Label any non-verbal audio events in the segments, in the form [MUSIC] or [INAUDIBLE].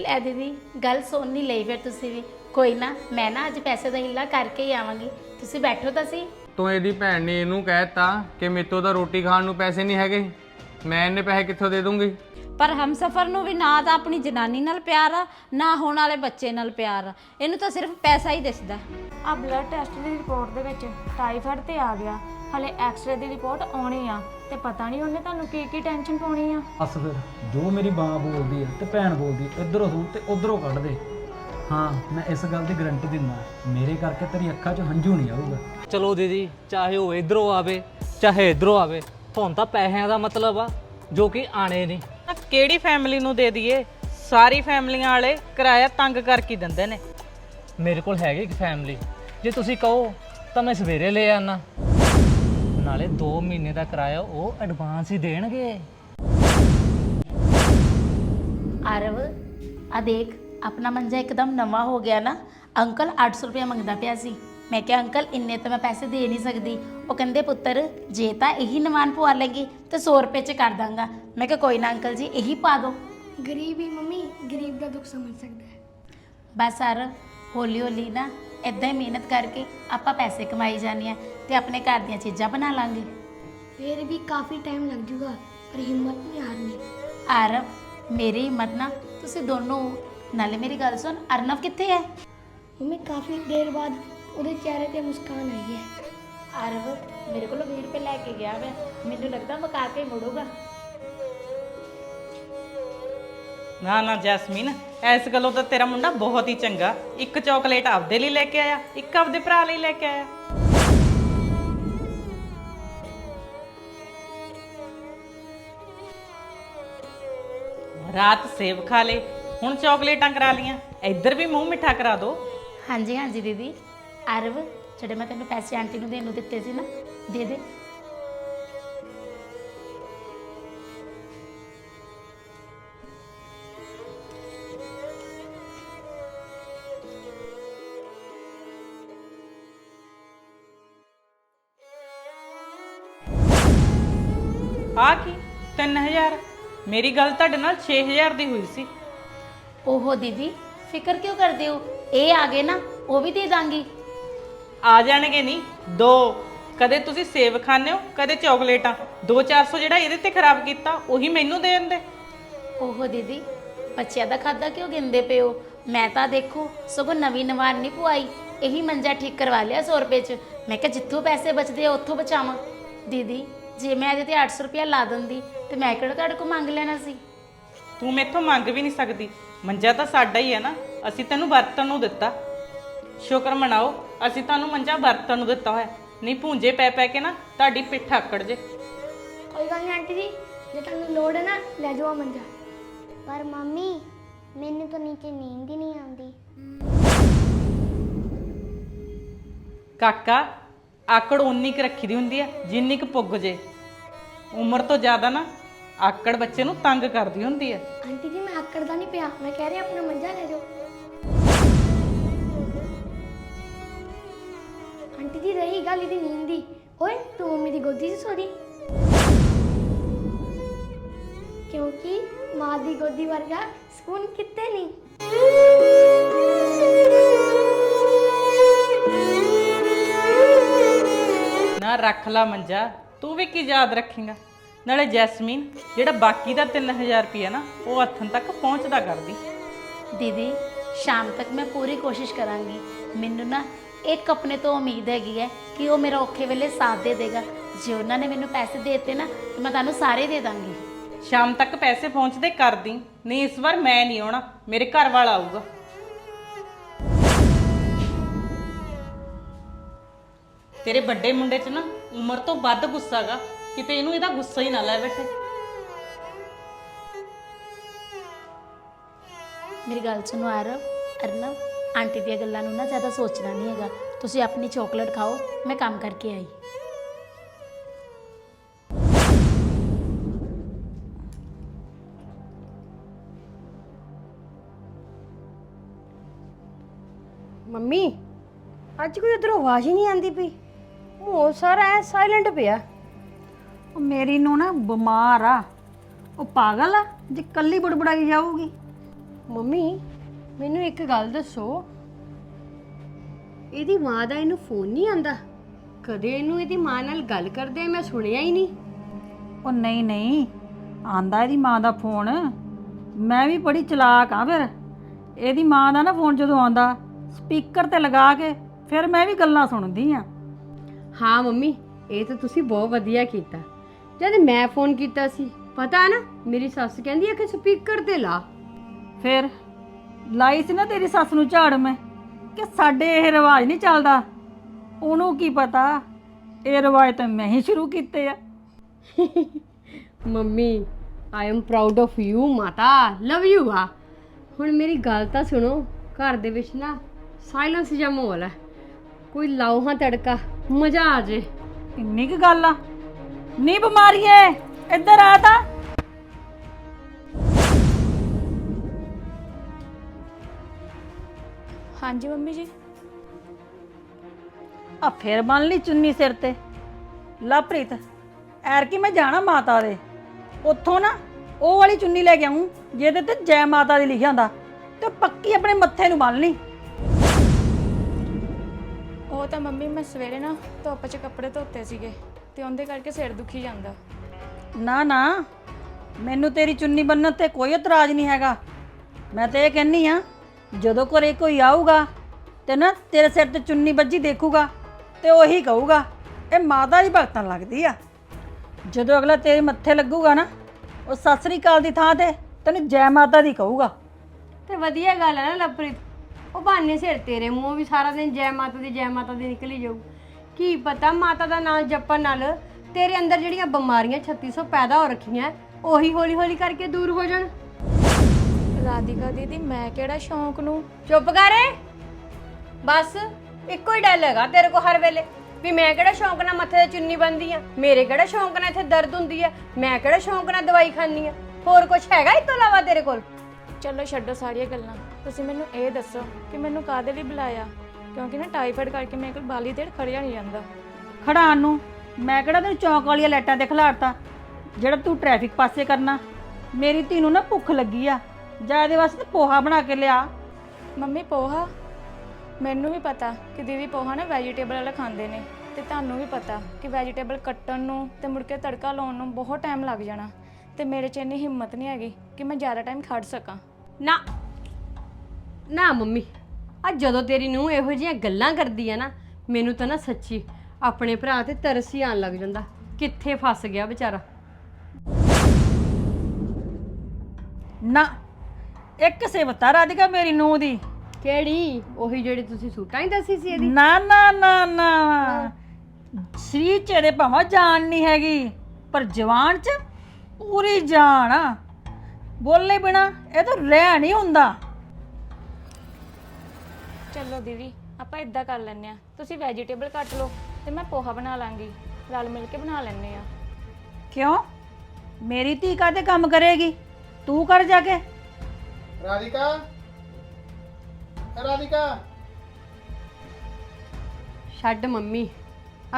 ਲੈ ਦੀਦੀ ਗੱਲ ਸੁਣ ਨਹੀਂ ਲਈ ਫਿਰ ਤੁਸੀਂ ਵੀ। ਕੋਈ ਨਾ ਮੈਂ ਨਾ ਅੱਜ ਪੈਸੇ ਦਾ ਹਿੱਲਾ ਕਰਕੇ ਹੀ ਆਵਾਂਗੀ। ਤੁਸੀਂ ਬੈਠੋ ਤਾਂ ਸੀ ਤੂੰ ਇਹਦੀ ਭੈਣ ਨੇ ਇਹਨੂੰ ਕਹਿਤਾ ਕਿ ਮੇਤੋਂ ਤਾਂ ਰੋਟੀ ਖਾਣ ਨੂੰ ਪੈਸੇ ਨਹੀਂ ਹੈਗੇ। ਮੈਂ ਇਹਨੇ ਪੈਸੇ ਕਿੱਥੋਂ ਦੇ ਦੂੰਗੀ? ਪਰ ਹਮਸਫਰ ਨੂੰ ਵੀ ਨਾ ਤਾਂ ਆਪਣੀ ਜਨਾਨੀ ਨਾਲ ਪਿਆਰ ਆ ਨਾ ਹੋਣ ਵਾਲੇ ਬੱਚੇ ਨਾਲ ਪਿਆਰ ਆ। ਇਹਨੂੰ ਤਾਂ ਸਿਰਫ ਪੈਸਾ ਹੀ ਦਿਸਦਾ। ਆ ਬਲੱਡ ਟੈਸਟ ਦੀ ਰਿਪੋਰਟ ਦੇ ਵਿੱਚ ਟਾਈਫਾਇਡ ਤੇ ਆ ਗਿਆ। ਹਲੇ ਐਕਸ-ਰੇ ਦੀ ਰਿਪੋਰਟ ਆਉਣੀ ਆ। ਤੇ ਪਤਾ ਨਹੀਂ ਉਹਨੇ ਤੁਹਾਨੂੰ ਕੀ ਕੀ ਟੈਨਸ਼ਨ ਪਾਉਣੀ ਆ। ਬਸ ਫਿਰ ਜੋ ਮੇਰੀ ਮਾਂ ਬੋਲਦੀ ਹੈ ਤੇ ਭੈਣ ਬੋਲਦੀ ਇਧਰੋਂ ਸੁਣ ਤੇ ਉਧਰੋਂ ਕੱਢ ਦੇ। ਹਾਂ ਮੈਂ ਇਸ ਗੱਲ ਦੀ ਗਾਰੰਟੀ ਦਿੰਦਾ ਮੇਰੇ ਕਰਕੇ ਤੇਰੀ ਅੱਖਾਂ 'ਚ ਹੰਝੂ ਨਹੀਂ ਆਊਗਾ। ਚਲੋ ਦੀਦੀ ਚਾਹੇ ਉਹ ਇਧਰੋਂ ਆਵੇ ਚਾਹੇ ਇਧਰੋਂ ਆਵੇ ਤੁਹਾਨੂੰ ਤਾਂ ਪੈਸਿਆਂ ਦਾ ਮਤਲਬ ਆ ਜੋ ਕਿ ਆਣੇ ਨਹੀਂ। ਤਾਂ ਕਿਹੜੀ ਫੈਮਿਲੀ ਨੂੰ ਦੇ ਦਈਏ? ਸਾਰੀ ਫੈਮਲੀਆਂ ਵਾਲੇ ਕਿਰਾਇਆ ਤੰਗ ਕਰਕੇ ਦਿੰਦੇ ਨੇ। ਮੇਰੇ ਕੋਲ ਹੈਗੀ ਇੱਕ ਫੈਮਿਲੀ ਜੇ ਤੁਸੀਂ ਕਹੋ ਤਾਂ ਮੈਂ ਸਵੇਰੇ ਲੈ ਆਣਾ ਨਾਲੇ 2 ਮਹੀਨੇ ਦਾ ਕਿਰਾਇਆ ਉਹ ਐਡਵਾਂਸ ਹੀ ਦੇਣਗੇ। ਆਰਵ ਆ ਦੇਖ ਆਪਣਾ ਮੰਜਾ ਇੱਕਦਮ ਨਵਾਂ ਹੋ ਗਿਆ ਨਾ। ਅੰਕਲ 800 ਰੁਪਏ ਮੰਗਦਾ ਪਿਆ ਸੀ। ਮੈਂ ਕਿਹਾ ਅੰਕਲ ਇੰਨੇ ਤਾਂ ਮੈਂ ਪੈਸੇ ਦੇ ਨਹੀਂ ਸਕਦੀ। ਉਹ ਕਹਿੰਦੇ ਪੁੱਤਰ ਜੇ ਤਾਂ ਇਹੀ ਨਵਾਨ ਪਵਾ ਲੇਗੀ ਤਾਂ 100 ਰੁਪਏ ਚ ਕਰ ਦਾਂਗਾ। ਮੈਂ ਕਿਹਾ ਕੋਈ ਨਾ ਅੰਕਲ ਜੀ ਇਹੀ ਪਾ ਦਿਓ ਗਰੀਬ ਹੀ ਮੰਮੀ ਗਰੀਬ ਦਾ ਦੁੱਖ ਸਮਝ ਸਕਦਾ ਹੈ। ਬਸ ਆਰਵ ਹੌਲੀ ਹੌਲੀ ਨਾ ਇਦਾਂ ਹੀ ਮਿਹਨਤ ਕਰਕੇ ਆਪਾਂ ਪੈਸੇ ਕਮਾਈ ਜਾਣੇ ਆ ਤੇ ਆਪਣੇ ਘਰ ਦੀਆਂ ਚੀਜ਼ਾਂ ਬਣਾ ਲਾਂਗੇ। ਫਿਰ ਵੀ ਕਾਫੀ ਟਾਈਮ ਲੱਗ ਜੂਗਾ ਪਰ ਹਿੰਮਤ ਨਹੀਂ ਹਾਰਨੀ। ਆਰਵ ਮੇਰੀ ਹਿੰਮਤ ਨਾ ਤੁਸੀਂ ਦੋਨੋਂ ਨਾਲੇ ਮੇਰੀ ਗੱਲ ਸੁਣ ਅਰਨਵ ਕਿੱਥੇ ਹੈ? ਮੰਮੀ ਕਾਫੀ ਦੇਰ ਬਾਅਦ ਉਹਦੇ ਚਿਹਰੇ ਤੇ ਮੁਸਕਾਨ ਆਈ ਹੈ। ਆਰਵ ਮੇਰੇ ਕੋਲ 20 ਰੁਪਏ ਲੈ ਕੇ ਗਿਆ ਵਾ। ਮੈਨੂੰ ਲੱਗਦਾ ਮਕਾ ਕੇ ਮੁੜੂਗਾ। ਨਾ ਨਾ, ਜੈਸਮੀਨ, ਇਸ ਗੱਲੋਂ ਤਾਂ ਤੇਰਾ ਮੁੰਡਾ ਬਹੁਤ ਹੀ ਚੰਗਾ। ਇੱਕ ਚਾਕਲੇਟ ਆਪਦੇ ਲਈ ਲੈ ਕੇ ਆਇਆ, ਇੱਕ ਆਪਦੇ ਭਰਾ ਲਈ ਲੈ ਕੇ ਆਇਆ। ਰਾਤ ਸੇਬ ਖਾ ਲੇ, ਹੁਣ ਚਾਕਲੇਟਾਂ ਕਰਾ ਲੀਆਂ ਇੱਧਰ ਵੀ ਮੂੰਹ ਮਿੱਠਾ ਕਰਾ ਦੋ। ਹਾਂਜੀ ਹਾਂਜੀ, ਦੀਦੀ। ਅਰਵ, ਜਿਹੜੇ ਮੈਂ ਤੈਨੂੰ ਪੈਸੇ ਆਂਟੀ ਨੂੰ ਦੇਣ ਨੂੰ ਦਿੱਤੇ ਸੀ ਨਾ, ਦੇ ਦੇ। 3000 ਮੇਰੀ ਗੱਲ ਤੁਹਾਡੇ ਨਾਲ 6000 ਦੀ ਹੋਈ ਸੀ। ਓਹੋ ਦੀਦੀ ਫਿਕਰ ਕਿਉਂ ਕਰਦੇ ਹੋ? ਇਹ ਆ ਗਏ ਨਾ ਉਹ ਵੀ ਦੇ ਦਾਂਗੀ। ਆ ਜਾਣਗੇ ਨਹੀਂ ਦੋ। ਕਦੇ ਤੁਸੀਂ ਸੇਬ ਖਾਣੇ ਹੋ ਕਦੇ ਚਾਕਲੇਟਾਂ। 2-400 ਜਿਹੜਾ ਇਹਦੇ ਤੇ ਖਰਾਬ ਕੀਤਾ ਉਹੀ ਮੈਨੂੰ ਦੇ ਦਿੰਦੇ। ਓਹੋ ਦੀਦੀ ਬੱਚਿਆਂ ਦਾ ਖਾਦਾ ਕਿਉਂ ਗਿੰਦੇ ਹੋ? ਮੈਂ ਤਾਂ ਦੇਖੋ ਸਗੋਂ ਨਵੀਂ ਨਵਾਨ ਨਹੀਂ ਪਵਾਈ। ਇਹੀ ਮੰਜਾ ਠੀਕ ਕਰਵਾ ਲਿਆ 100 ਰੁਪਏ ਚ। ਮੈਂ ਕਿਹਾ ਜਿੱਥੋਂ ਪੈਸੇ ਬਚਦੇ ਆ ਉੱਥੋਂ ਬਚਾਵਾਂ। ਦੀਦੀ ਜੇ ਮੈਂ ਇਹਦੇ ਤੇ 800 ਰੁਪਇਆ ਲਾ ਦਿੰਦੀ ਤੇ ਮੈਂ ਕਿਹੜਾ ਤੁਹਾਡੇ ਕੋਲ ਮੰਗ ਲੈਣਾ ਸੀ? ਤੂੰ ਮੈਥੋਂ ਮੰਗ ਵੀ ਨਹੀਂ ਸਕਦੀ। ਮੰਜਾ ਤਾਂ ਸਾਡਾ ਹੀ ਹੈ ਨਾ ਅਸੀਂ ਤੈਨੂੰ ਵਰਤਣ ਨੂੰ ਦਿੱਤਾ। ਸ਼ੁਕਰ ਮਨਾਓ ਅਸੀਂ ਤੁਹਾਨੂੰ ਮੰਜਾ ਵਰਤਣ ਨੂੰ ਦਿੱਤਾ ਹੋਇਆ। ਨਹੀਂ ਭੂੰਜੇ ਪੈ ਪੈ ਕੇ ਨਾ ਤੁਹਾਡੀ ਪਿੱਠ ਆਕੜ ਜੇ। ਕੋਈ ਗੱਲ ਨਹੀਂ ਆਂਟੀ ਜੀ ਜੇ ਤੁਹਾਨੂੰ ਲੋੜ ਹੈ ਨਾ ਲੈ ਜਾਓ ਆਹ ਮੰਜਾ। ਪਰ ਮੰਮੀ ਮੈਨੂੰ ਤਾਂ ਨੀਚੇ ਨੀਂਦ ਹੀ ਨਹੀਂ ਆਉਂਦੀ। ਕਾਕਾ ਆਕੜ ਉਨੀ ਕੁ ਰੱਖੀ ਦੀ ਹੁੰਦੀ ਹੈ ਜਿੰਨੀ ਕੁ ਪੁੱਗ ਜੇ। ਉਮਰ ਤੋਂ ਜ਼ਿਆਦਾ ਨਾ ਆਕੜ ਬੱਚੇ ਨੂੰ ਤੰਗ ਕਰਦੀ ਹੁੰਦੀ ਹੈ ਆਂਟੀ ਜੀ, ਮੈਂ ਆਕੜਦਾ ਨਹੀਂ ਪਿਆ, ਮੈਂ ਕਹਿ ਰਹੀ ਆਪਣਾ ਮੰਜਾ ਲੈ ਜਾਓ। ਆਂਟੀ ਜੀ, ਰਹੀ ਗੱਲ ਇਹਦੀ ਨੀਂਦ ਦੀ। ਓਏ, ਤੂੰ ਮੰਮੀ ਦੀ ਗੋਦੀ 'ਚ ਸੋ ਰਹੀ? ਕਿਉਂਕਿ ਮਾਂ ਦੀ ਗੋਦੀ ਵਰਗਾ ਸਕੂਨ ਕਿਤੇ ਨਹੀਂ। ਨਾ ਰੱਖ ਲਾ ਮੰਜਾ ਤੂੰ ਵੀ ਕੀ ਯਾਦ ਰੱਖੇਂਗਾ? ਨਾਲੇ ਜੈਸਮੀਨ ਜਿਹੜਾ ਬਾਕੀ ਦਾ 3000 ਰੁਪਇਆ ਨਾ ਉਹ ਹੱਥਾਂ ਤੱਕ ਪਹੁੰਚਦਾ ਕਰਦੀ। ਦੀਦੀ ਸ਼ਾਮ ਤੱਕ ਮੈਂ ਪੂਰੀ ਕੋਸ਼ਿਸ਼ ਕਰਾਂਗੀ। ਮੈਨੂੰ ਨਾ ਇੱਕ ਆਪਣੇ ਤੋਂ ਉਮੀਦ ਹੈਗੀ ਹੈ ਕਿ ਉਹ ਮੇਰਾ ਔਖੇ ਵੇਲੇ ਸਾਥ ਦੇ ਦੇਗਾ। ਜੇ ਉਹਨਾਂ ਨੇ ਮੈਨੂੰ ਪੈਸੇ ਦੇ ਦਿੱਤੇ ਨਾ ਤਾਂ ਮੈਂ ਤੁਹਾਨੂੰ ਸਾਰੇ ਦੇ ਦਾਂਗੀ। ਸ਼ਾਮ ਤੱਕ ਪੈਸੇ ਪਹੁੰਚਦੇ ਕਰਦੀ। ਨਹੀਂ ਇਸ ਵਾਰ ਮੈਂ ਨਹੀਂ ਆਉਣਾ। ਮੇਰੇ ਘਰ ਵਾਲਾ ਆਊਗਾ। ਤੇਰੇ ਵੱਡੇ ਮੁੰਡੇ 'ਚ ਨਾ ਉਮਰ ਤੋਂ ਵੱਧ ਗੁੱਸਾ ਗਾ ਕਿਤੇ ਇਹਨੂੰ ਇਹਦਾ ਗੁੱਸਾ ਹੀ ਨਾ ਲੈ ਬੈਠੇ। ਮੇਰੀ ਗੱਲ ਸੁਣੋ ਆਰਵ ਅਰਨਵ ਆਂਟੀ ਦੀਆਂ ਗੱਲਾਂ ਨੂੰ ਨਾ ਜ਼ਿਆਦਾ ਸੋਚਣਾ ਨਹੀਂ ਹੈਗਾ। ਤੁਸੀਂ ਆਪਣੀ ਚਾਕਲੇਟ ਖਾਓ ਮੈਂ ਕੰਮ ਕਰਕੇ ਆਈ। ਮੰਮੀ ਅੱਜ ਕੋਈ ਉਧਰੋਂ ਆਵਾਜ਼ ਹੀ ਨਹੀਂ ਆਉਂਦੀ ਪਈ। ਉਹ ਸਾਰਾ ਐ ਸਾਇਲੈਂਟ ਪਿਆ। ਉਹ ਮੇਰੀ ਨੂੰ ਨਾ ਬਿਮਾਰ ਆ। ਉਹ ਪਾਗਲ ਆ ਜੇ ਕੱਲੀ ਬੜਬੜਾਈ ਜਾਊਗੀ। ਮੰਮੀ ਮੈਨੂੰ ਇੱਕ ਗੱਲ ਦੱਸੋ। ਇਹਦੀ ਮਾਂ ਦਾ ਇਹਨੂੰ ਫੋਨ ਨਹੀਂ ਆਂਦਾ ਕਦੇ ਇਹਨੂੰ ਇਹਦੀ ਮਾਂ ਨਾਲ ਗੱਲ ਕਰਦੇ ਮੈਂ ਸੁਣਿਆ ਹੀ ਨਹੀਂ। ਉਹ ਨਹੀਂ ਨਹੀਂ ਆਂਦਾ ਇਹਦੀ ਮਾਂ ਦਾ ਫੋਨ। ਮੈਂ ਵੀ ਬੜੀ ਚਲਾਕ ਆ ਫਿਰ। ਇਹਦੀ ਮਾਂ ਦਾ ਨਾ ਫੋਨ ਜਦੋਂ ਆਉਂਦਾ ਸਪੀਕਰ ਤੇ ਲਗਾ ਕੇ ਫਿਰ ਮੈਂ ਵੀ ਗੱਲਾਂ ਸੁਣਦੀ ਆ। ਹਾਂ ਮੰਮੀ ਇਹ ਤਾਂ ਤੁਸੀਂ ਬਹੁਤ ਵਧੀਆ ਕੀਤਾ। ਜਦ ਮੈਂ ਫੋਨ ਕੀਤਾ ਸੀ ਪਤਾ ਨਾ ਮੇਰੀ ਸੱਸ ਕਹਿੰਦੀ ਆ ਕਿ ਸਪੀਕਰ ਤੇ ਲਾ। ਫਿਰ? ਲਾਈ ਸੀ ਨਾ ਤੇਰੀ ਸੱਸ ਨੂੰ ਝਾੜ ਮੈਂ ਕਿ ਸਾਡੇ ਇਹ ਰਿਵਾਜ ਨਹੀਂ ਚੱਲਦਾ। ਉਹਨੂੰ ਕੀ ਪਤਾ ਇਹ ਰਿਵਾਜ ਤਾਂ ਮੈਂ ਹੀ ਸ਼ੁਰੂ ਕੀਤੇ ਆ। [LAUGHS] Mummy I am proud of you ਮਾਤਾ ਲਵ ਯੂ ਆ। ਹੁਣ ਮੇਰੀ ਗੱਲ ਤਾਂ ਸੁਣੋ ਘਰ ਦੇ ਵਿੱਚ ਨਾ ਸਾਇਲੈਂਸ ਮਾਹੌਲ ਹੈ ਕੋਈ ਲਾਓ ਹਾਂ ਤੜਕਾ। ਮਜ਼ਾ ਆ ਜੇ। ਇੰਨੀ ਕੁ ਗੱਲ ਆ। ਨੀ ਬਿਮਾਰੀਏ ਇੱਧਰ ਆ ਤਾਂ। ਹਾਂਜੀ ਮੰਮੀ ਜੀ। ਆ ਫੇਰ ਬੰਨ ਲਈ ਚੁੰਨੀ ਸਿਰ ਤੇ। ਲਵਪ੍ਰੀਤ ਐਰ ਕੀ ਮੈਂ ਜਾਣਾ ਮਾਤਾ ਦੇ। ਉੱਥੋਂ ਨਾ ਉਹ ਵਾਲੀ ਚੁੰਨੀ ਲੈ ਕੇ ਆਉਂ ਜਿਹਦੇ ਤੇ ਜੈ ਮਾਤਾ ਦੀ ਲਿਖਿਆ ਹੁੰਦਾ। ਤੇ ਪੱਕੀ ਆਪਣੇ ਮੱਥੇ ਨੂੰ ਬੰਨ ਲਈ। ਉਹ ਤਾਂ ਮੰਮੀ ਮੈਂ ਸਵੇਰੇ ਨਾ ਧੁੱਪ 'ਚ ਕੱਪੜੇ ਧੋਤੇ ਸੀਗੇ ਤੇ ਉਹਦੇ ਕਰਕੇ ਸਿਰ ਦੁਖੀ ਜਾਂਦਾ। ਨਾ ਨਾ। ਮੈਨੂੰ ਤੇਰੀ ਚੁੰਨੀ ਬੰਨਣ ਤੇ ਕੋਈ ਇਤਰਾਜ਼ ਨਹੀਂ ਹੈਗਾ। ਮੈਂ ਤੇ ਇਹ ਕਹਿੰਨੀ ਆ ਜਦੋਂ ਘਰੇ ਕੋਈ ਆਊਗਾ ਤੇ ਨਾ ਤੇਰੇ ਸਿਰ ਤੇ ਚੁੰਨੀ ਵੱਜੀ ਦੇਖੂਗਾ ਤੇ ਉਹੀ ਕਹੂਗਾ ਇਹ ਮਾਤਾ ਦੀ ਭਗਤਨ ਲੱਗਦੀ ਆ। ਜਦੋਂ ਅਗਲਾ ਤੇਰੇ ਮੱਥੇ ਲੱਗੂਗਾ ਨਾ ਉਹ ਸਤਿ ਸ੍ਰੀ ਅਕਾਲ ਦੀ ਥਾਂ ਤੇ ਤੈਨੂੰ ਜੈ ਮਾਤਾ ਦੀ ਕਹੂਗਾ। ਤੇ ਵਧੀਆ ਗੱਲ ਹੈ ਨਾ ਲਵਪ੍ਰੀਤ। ਉਹ ਬਹਾਨੇ ਸਿਰ ਤੇਰੇ ਮੂੰਹ ਵੀ ਸਾਰਾ ਦਿਨ ਜੈ ਮਾਤਾ ਦੀ ਜੈ ਮਾਤਾ ਦੀ ਨਿਕਲੀ ਜਾਊ। ਕੀ ਪਤਾ ਮਾਤਾ ਦਾ ਨਾਮ ਜਪਣ ਨਾਲ ਤੇਰੇ ਅੰਦਰ ਜਿਹੜੀਆਂ ਬਿਮਾਰੀਆਂ 3600 ਪੈਦਾ ਹੋ ਰੱਖੀਆਂ ਉਹੀ ਹੌਲੀ ਹੌਲੀ ਕਰਕੇ ਦੂਰ ਹੋ ਜਾਣ। ਰਾਧਿਕਾ ਦੀਦੀ ਮੈਂ ਕਿਹੜਾ ਸ਼ੌਂਕ ਨੂੰ? ਚੁੱਪ ਕਰ ਬਸ ਇੱਕੋ ਹੀ ਡੈਲ ਹੈਗਾ ਤੇਰੇ ਕੋ ਹਰ ਵੇਲੇ। ਵੀ ਮੈਂ ਕਿਹੜਾ ਸ਼ੌਂਕ ਨਾਲ ਮੱਥੇ ਤੇ ਚੁੰਨੀ ਬੰਦੀ ਆ? ਮੇਰੇ ਕਿਹੜਾ ਸ਼ੌਂਕ ਨਾਲ ਇੱਥੇ ਦਰਦ ਹੁੰਦੀ ਆ? ਮੈਂ ਕਿਹੜਾ ਸ਼ੌਂਕ ਨਾਲ ਦਵਾਈ ਖਾਂਦੀ ਆ? ਹੋਰ ਕੁਝ ਹੈਗਾ ਇਸ ਤੋਂ ਇਲਾਵਾ ਤੇਰੇ ਕੋਲ? ਚਲੋ ਛੱਡੋ ਸਾਰੀਆਂ ਗੱਲਾਂ। ਤੁਸੀਂ ਮੈਨੂੰ ਇਹ ਦੱਸੋ ਕਿ ਮੈਨੂੰ ਕਾਹਦੇ ਲਈ ਬੁਲਾਇਆ? ਕਿਉਂਕਿ ਨਾ ਟਾਈਫਾਇਡ ਕਰਕੇ ਮੇਰੇ ਕੋਲ ਬਾਲੀ ਦੇਰ ਖੜਿਆ ਨਹੀਂ ਜਾਂਦਾ। ਖੜਾਣ ਨੂੰ? ਮੈਂ ਕਿਹੜਾ ਤੈਨੂੰ ਚੌਂਕ ਵਾਲੀਆਂ ਲਾਈਟਾਂ ਤੇ ਖਿਲਾਰਤਾ? ਜਿਹੜਾ ਤੂੰ ਟ੍ਰੈਫਿਕ ਪਾਸੇ ਕਰਨਾ। ਮੇਰੀ ਧੀ ਨੂੰ ਨਾ ਭੁੱਖ ਲੱਗੀ ਆ। ਜਾ ਇਹਦੇ ਵਾਸਤੇ ਪੋਹਾ ਬਣਾ ਕੇ ਲਿਆ। ਮੰਮੀ ਪੋਹਾ? ਮੈਨੂੰ ਵੀ ਪਤਾ ਕਿ ਦੀਦੀ ਪੋਹਾ ਨਾ ਵੈਜੀਟੇਬਲ ਵਾਲਾ ਖਾਂਦੇ ਨੇ ਤੇ ਤੁਹਾਨੂੰ ਵੀ ਪਤਾ ਕਿ ਵੈਜੀਟੇਬਲ ਕੱਟਣ ਨੂੰ ਤੇ ਮੁੜ ਕੇ ਤੜਕਾ ਲਾਉਣ ਨੂੰ ਬਹੁਤ ਟਾਈਮ ਲੱਗ ਜਾਣਾ ਤੇ ਮੇਰੇ 'ਚ ਇੰਨੀ ਹਿੰਮਤ ਨਹੀਂ ਹੈਗੀ ਕਿ ਮੈਂ ਜ਼ਿਆਦਾ ਟਾਈਮ ਖੜ ਸਕਾਂ। ਨਾ ਨਾ ਮੰਮੀ ਆ ਜਦੋਂ ਤੇਰੀ ਨੂੰ ਇਹੋ ਜਿਹੀਆਂ ਗੱਲਾਂ ਕਰਦੀ ਆ ਨਾ ਮੈਨੂੰ ਤਾਂ ਨਾ ਸੱਚੀ ਆਪਣੇ ਭਰਾ ਤੇ ਤਰਸ ਹੀ ਆਣ ਲੱਗ ਜਾਂਦਾ ਕਿੱਥੇ ਫਸ ਗਿਆ ਵਿਚਾਰਾ। ਨਾ ਇੱਕ ਸੇਵਤਾ ਰਾਧਿਕਾ ਮੇਰੀ ਨੂੰਹ ਦੀ। ਕਿਹੜੀ? ਉਹੀ ਜਿਹੜੀ ਤੁਸੀਂ ਸੂਟਾਂ ਹੀ ਦੱਸੀ ਸੀ ਇਹਦੀ। ਨਾ ਨਾ ਨਾ ਨਾ। ਸ੍ਰੀ ਚੇਰੇ ਭਾਵੇਂ ਜਾਨ ਨਹੀਂ ਹੈਗੀ ਪਰ ਜਵਾਨ ਚ ਪੂਰੀ ਜਾਨ ਆ। ਬੋਲੇ ਬਿਨਾ ਇਹ ਤਾਂ ਰਹਿ ਨਹੀਂ ਹੁੰਦਾ। ਚਲੋ ਦੀਦੀ ਆਪਾਂ ਇਦਾਂ ਕਰ ਲੈਂਦੇ ਆ ਤੁਸੀਂ ਵੈਜੀਟੇਬਲ ਕੱਟ ਲਓ ਤੇ ਮੈਂ ਪੋਹਾ ਬਣਾ ਲਾਂਗੀ। ਰਲ ਮਿਲ ਕੇ ਬਣਾ ਲੈਂਦੇ ਆ ਕਿਉਂ? ਮੇਰੀ ਧੀ ਕਾਹਦੇ ਕੰਮ ਕਰੇਗੀ? ਤੂੰ ਕਰ ਜਾ ਕੇ। ਰਾਧਿਕਾ? ਰਾਧਿਕਾ? ਛੱਡ ਮੰਮੀ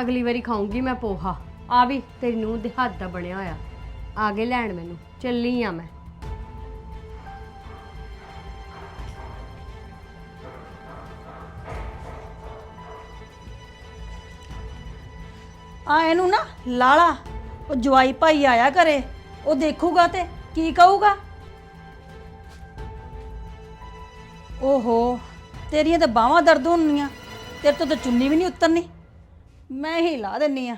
ਅਗਲੀ ਵਾਰੀ ਖਾਉਂਗੀ ਮੈਂ ਪੋਹਾ। ਆ ਵੀ ਤੇਰੀ ਨੂੰ ਦੇ ਹੱਥ ਦਾ ਬਣਿਆ ਹੋਇਆ। ਆ ਕੇ ਲੈਣ ਮੈਨੂੰ। ਚੱਲੀ ਆ ਮੈਂ। ਆ ਇਹਨੂੰ ਨਾ ਲਾਲਾ, ਉਹ ਜਵਾਈ ਭਾਈ ਆਇਆ ਘਰੇ, ਉਹ ਦੇਖੂਗਾ ਤੇ ਕੀ ਕਹੂਗਾ? ਓਹੋ, ਤੇਰੀਆਂ ਤਾਂ ਬਾਹਾਂ ਦਰਦ ਹੋਣੀਆਂ ਤੇਰੇ ਤੋਂ ਤਾਂ ਚੁੰਨੀ ਵੀ ਨਹੀਂ ਉਤਰਨੀ। ਮੈਂ ਹੀ ਲਾ ਦਿੰਨੀ ਆ।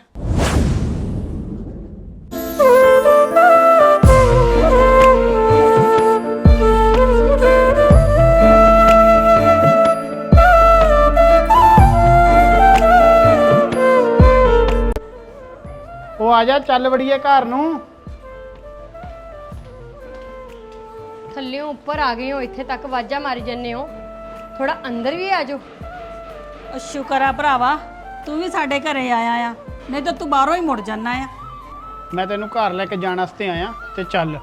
ਆ ਜਾ ਚੱਲ ਵੜੀਏ ਘਰ ਨੂੰ। ਥੱਲਿਓਂ ਉੱਪਰ ਆ ਗਏ ਹੋ ਇੱਥੇ ਤੱਕ ਵਾਜਾ ਮਾਰੀ ਜੰਨੇ ਹੋ। ਥੋੜਾ ਅੰਦਰ ਵੀ ਆ ਜਾਓ। ਉਹ ਸ਼ੁਕਰ ਆ ਭਰਾਵਾ ਤੂੰ ਵੀ ਸਾਡੇ ਘਰੇ ਆਇਆ ਆ। ਨਹੀਂ ਤਾਂ ਤੂੰ ਬਾਹਰੋਂ ਹੀ ਮੁੜ ਜਾਣਾ ਆ। ਮੈਂ ਤੈਨੂੰ ਘਰ ਲੈ ਕੇ ਜਾਣ ਵਾਸਤੇ ਆਇਆ ਤੇ ਚੱਲ।